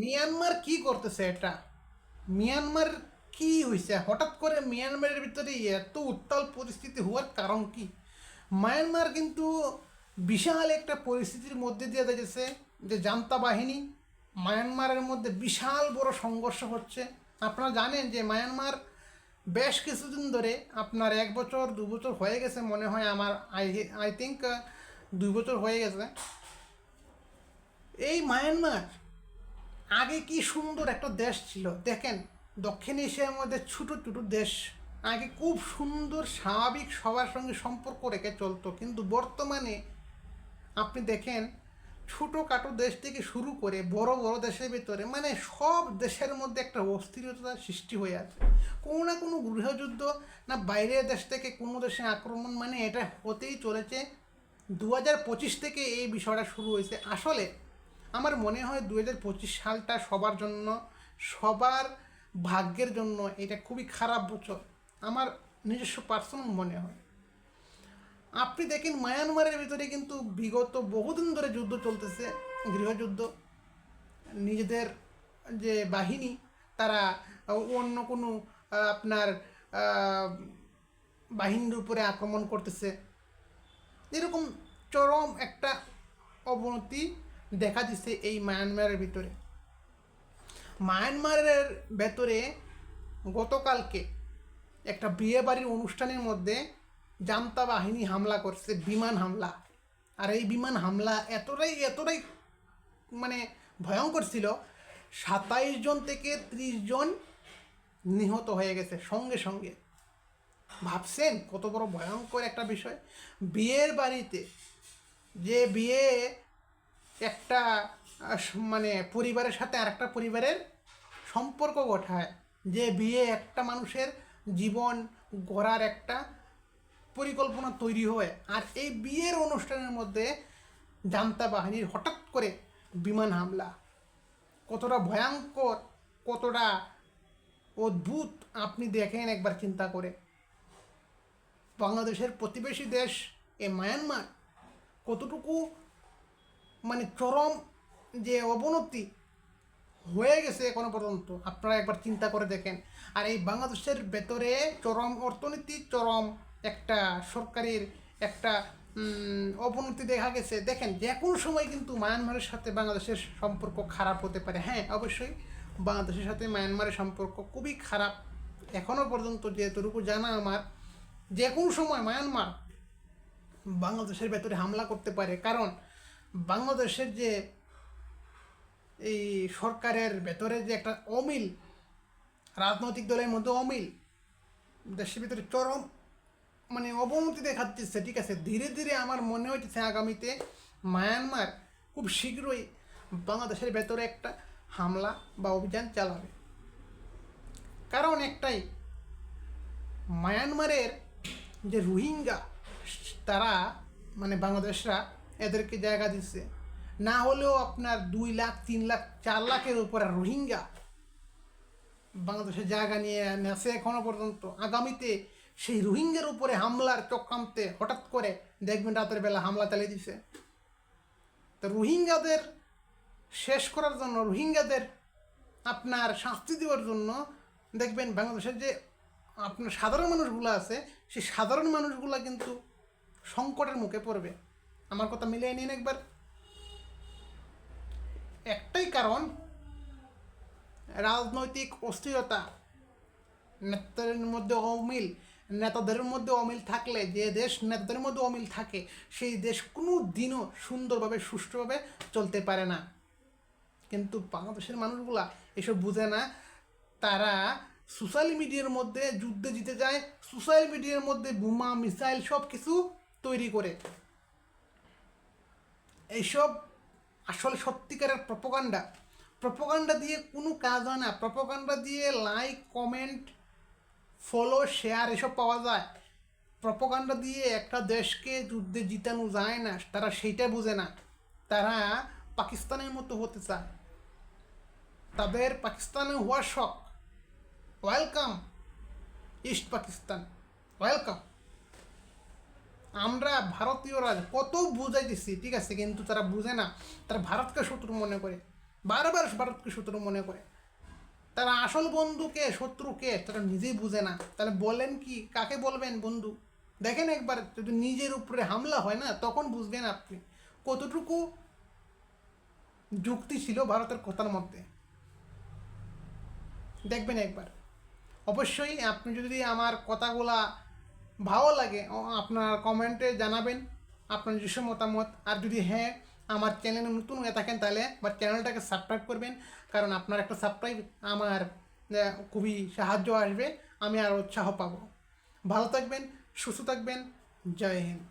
Myanmar কি করতেছে এটা? মিয়ানমার কি হয়েছে হঠাৎ করে মিয়ানমারের ভিতরে এত উত্তাল পরিস্থিতি হওয়ার কারণ কি? মায়ানমার কিন্তু বিশাল একটা পরিস্থিতির মধ্যে দিয়ে যাচ্ছে যে জান্তা বাহিনী মায়ানমারের মধ্যে বিশাল বড় সংঘর্ষ হচ্ছে। আপনারা জানেন যে মায়ানমার বেশ কিছুদিন ধরে আপনার এক বছর, দু বছর হয়ে গেছে মনে হয় আমার আই আই থিঙ্ক দুই বছর হয়ে গেছে। এই মায়ানমার আগে কি সুন্দর একটা দেশ ছিল। দেখেন, দক্ষিণ এশিয়ার মধ্যে ছোটো ছোটো দেশ। আগে খুব সুন্দর, স্বাভাবিক সবার সঙ্গে সম্পর্ক রেখে চলতো। কিন্তু বর্তমানে আপনি দেখেন, ছোটোখাটো দেশ থেকে শুরু করে বড় বড় দেশের ভিতরে মানে সব দেশের মধ্যে একটা অস্থিরতা সৃষ্টি হয়ে আছে। কোনো না কোনো গৃহযুদ্ধ না বাইরের দেশ থেকে কোনো দেশে আক্রমণ মানে এটা হতেই চলেছে। দু হাজার পঁচিশ থেকে এই বিষয়টা শুরু হয়েছে। আসলে আমার মনে হয় দু হাজার পঁচিশ সালটা সবার জন্য, সবার ভাগ্যের জন্য এটা খুবই খারাপ বছর, আমার নিজস্ব পার্সোনাল মনে হয়। আপনি দেখেন মায়ানমারের ভিতরে কিন্তু বিগত বহুদিন ধরে যুদ্ধ চলতেছে, গৃহযুদ্ধ। নিজেদের যে বাহিনী, তারা অন্য কোনো আপনার বাহিনীর উপরে আক্রমণ করতেছে। এরকম চরম একটা অবনতি দেখা দিচ্ছে এই মায়ানমারের ভিতরে। মায়ানমারের ভেতরে গতকালকে একটা বিয়ে বাড়ির অনুষ্ঠানের মধ্যে জান্তা বাহিনী হামলা করছে, বিমান হামলা। আর এই বিমান হামলা এতটাই এতটাই মানে ভয়ঙ্কর ছিল, সাতাইশ জন থেকে ত্রিশ জন নিহত হয়ে গেছে সঙ্গে সঙ্গে। ভাবছেন কত বড় ভয়ঙ্কর একটা বিষয়। বিয়ের বাড়িতে যে বিয়ে একটা মানে পরিবারের সাথে আরেকটা পরিবারের সম্পর্ক ঘটায় যে বিয়ে একটা মানুষের জীবন গড়ার একটা পরিকল্পনা তৈরি হয়। আর এই বিয়ের অনুষ্ঠানের মধ্যে জান্তা বাহিনীর হঠাৎ করে বিমান হামলা। কতটা ভয়ঙ্কর, কতটা অদ্ভুত আপনি দেখেন একবার চিন্তা করে। বাংলাদেশের প্রতিবেশী দেশ এ মায়ানমার কতটুকু মানে চরম যে অবনতি হয়ে গেছে এখনও পর্যন্ত। আপনারা একবার চিন্তা করে দেখেন। আর এই বাংলাদেশের ভেতরে চরম অর্থনীতি, চরম একটা সরকারের একটা অবনতি দেখা গেছে। দেখেন, যে কোনো সময় কিন্তু মায়ানমারের সাথে বাংলাদেশের সম্পর্ক খারাপ হতে পারে। হ্যাঁ অবশ্যই বাংলাদেশের সাথে মায়ানমারের সম্পর্ক খুবই খারাপ। এখনও পর্যন্ত যেহেতুটুকু জানা আমার, যে কোনো সময় মায়ানমার বাংলাদেশের ভেতরে হামলা করতে পারে। কারণ বাংলাদেশের যে এই সরকারের ভেতরে যে একটা অমিল, রাজনৈতিক দলের মধ্যে অমিল, দেশের ভিতরে চরম মানে অবনতি দেখা দিচ্ছে ঠিক আছে? ধীরে ধীরে আমার মনে হচ্ছে আগামীতে মায়ানমার খুব শীঘ্রই বাংলাদেশের ভেতরে একটা হামলা বা অভিযান চালাবে। কারণ একটাই, মায়ানমারের যে রোহিঙ্গা, তারা মানে বাংলাদেশরা এদেরকে জায়গা দিচ্ছে না হলেও আপনার দুই লাখ, তিন লাখ, চার লাখের উপরে রোহিঙ্গা বাংলাদেশের জায়গা নিয়ে নেছে এখনও পর্যন্ত। আগামীতে সেই রোহিঙ্গার উপরে হামলার চক্রান্তে হঠাৎ করে দেখবেন রাতের বেলা হামলা চালিয়ে দিছে। তো রোহিঙ্গাদের শেষ করার জন্য, রোহিঙ্গাদের আপনার শাস্তি দেওয়ার জন্য দেখবেন বাংলাদেশের যে আপনার সাধারণ মানুষগুলো আছে, সেই সাধারণ মানুষগুলো কিন্তু সংকটের মুখে পড়বে। আমার কথা মিলিয়ে নিন একবার। একটাই কারণ, রাজনৈতিক অস্থিরতা। নেতাদের মধ্যে অমিল, নেতাদের মধ্যে অমিল থাকলে, যে দেশ নেতাদের মধ্যে অমিল থাকে, সেই দেশ কোনো দিনও সুন্দরভাবে, সুষ্ঠুভাবে চলতে পারে না। কিন্তু বাংলাদেশের মানুষগুলা এসব বুঝে না। তারা সোশ্যাল মিডিয়ার মধ্যে যুদ্ধে জিতে যায়, সোশ্যাল মিডিয়ার মধ্যে বোমা, মিসাইল সব কিছু তৈরি করে। এইসব আসলে সত্যিকারের প্রপোগান্ডা প্রপোগান্ডা দিয়ে কোনো কাজ হয় না। প্রপোগান্ডা দিয়ে লাইক কমেন্ট ফলো শেয়ার এসব পাওয়া যায়। প্রপোগান্ডা দিয়ে একটা দেশকে যুদ্ধে জিতানো যায় না। তারা সেইটা বুঝে না। তারা পাকিস্তানের মতো হতে চায়। তাদের পাকিস্তানে হওয়ার শখ। ওয়েলকাম ইস্ট পাকিস্তান ওয়েলকাম আমরা ভারতীয়রা কত বুঝাই দিচ্ছি ঠিক আছে, কিন্তু তারা বুঝে না, তারা ভারতকে শত্রু মনে করে, বারবার ভারতকে শত্রু মনে করে। তারা আসল বন্ধুকে শত্রুকে তারা নিজেই বুঝে না। তাহলে বলেন কি, কাকে বলবেন বন্ধু? দেখেন একবার, যদি নিজের উপরে হামলা হয় না, তখন বুঝবেন আপনি কতটুকু যুক্তি ছিল ভারতের কথার মধ্যে। দেখবেন একবার। অবশ্যই আপনি যদি আমার কথাগুলা ভালো লাগে আপনার কমেন্টে জানাবেন আপনার নিজস্ব মতামত। আর যদি হ্যাঁ আমার চ্যানেলে নতুন হয়ে থাকেন তাহলে আমার চ্যানেলটাকে সাবস্ক্রাইব করবেন, কারণ আপনার একটা সাবস্ক্রাইব আমার খুবই সাহায্য আসবে, আমি আর উৎসাহ পাবো। ভালো থাকবেন, সুস্থ থাকবেন, জয় হিন্দ।